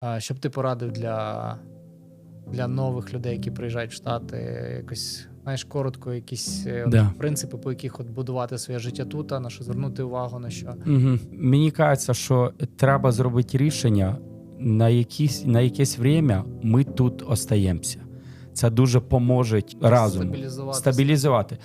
А що б ти порадив для, для нових людей, які приїжджають в Штати, якось, знаєш, коротко, якісь е, Да. принципи, по яких от будувати своє життя тут, а на що звернути увагу, на що. Угу. Мені кажеться, що треба зробити рішення, на, якісь, на якесь время ми тут остаємося. Це дуже поможе разом Стабілізувати.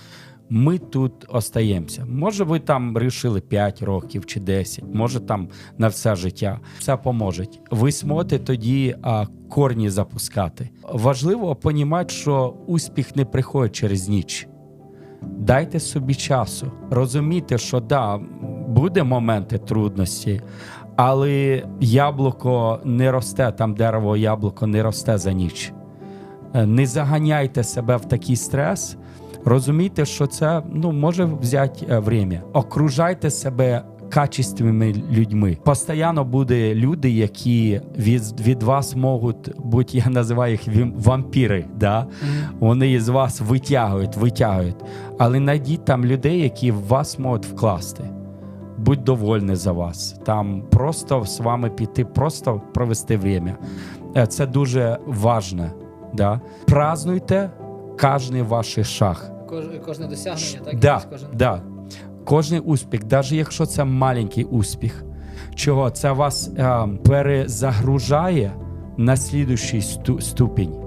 Ми тут остаємося. Може, ви там вирішили 5 років чи 10, може там на все життя. Все поможе. Ви зможете тоді а, корні запускати. Важливо розуміти, що успіх не приходить через ніч. Дайте собі часу. Розумійте, що да, буде моменти трудності, але яблуко не росте, там дерево яблуко не росте за ніч. Е, Не заганяйте себе в такий стрес. Розумійте, що це ну, може взяти е, время. Окружайте себе качественними людьми. Постоянно буде люди, які від, від вас можуть бути, я називаю їх вампіри. Да? Вони із вас витягують, витягують. Але знайдіть там людей, які в вас можуть вкласти. Будь довольні за вас. Там просто з вами піти, просто провести время. Е, Це дуже важне. Да? Празднуйте кожний ваш шаг. Кож, кожне досягнення, так? Да, кожен. да. Кожний успіх, навіть якщо це маленький успіх, чого це вас е, перезагружає на слідущий ступінь.